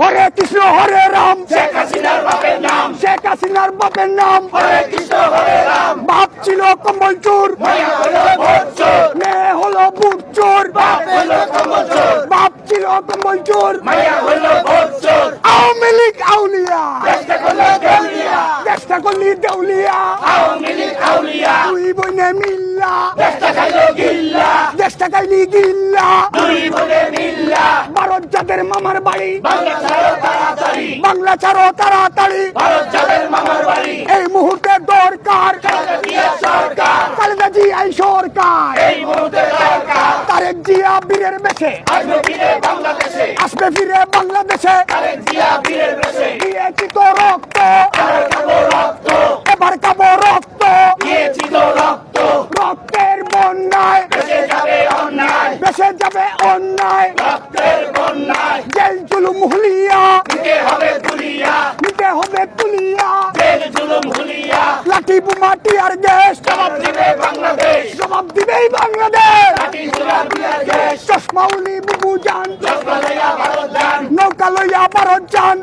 হরে কৃষ্ণ হরে রাম। শেখ হাসিনার বাপের নাম। শেখ হাসিনার বাপের নাম। হরে কৃষ্ণ হরে রাম। বাপ ছিল কম্বল চোর। মায়া হলো বুট চোর। বাপ ছিল কম্বল চোর। আওয়ামী লীগ আউলিয়া। দেশটা করল দেউলিয়া। আওয়ামী লীগ আউলিয়া। দুই বইনে মিল্লা। খাইলো গিল্লা। দেশটা কাইলি গিল্লা। মিল্লা। যাদের মামার বাড়ি। বাংলা ছাড়ো তাড়াতাড়ি। এই মুহূর্তে দরকার। খালেদা জিয়া সরকার। তারেক জিয়া বীরের বেশে। আসবে ফিরে বাংলাদেশে। দিয়েছি তো রক্ত। এবার খাব রক্ত। রক্তের বন্যায়। বেঁচে যাবে অন্যায় বেসে যাবে অন্যায় রক্তের বন্যায় জেল জুলুম হুলিয়া। নিতে হবে তুলিয়া নিতে হবে তুলিয়া জেল জুলুম হুলিয়া। লাঠি বোমা আর গ্যাস। জবাব দিবে বাংলাদেশ। জবাব দিবেই বাংলাদেশ। লাঠি সোনা বিয়ার গ্যাস। চশমা উনি বুবু জান চশমা লইয়া ভারত জান নৌকা লইয়া ভারত জান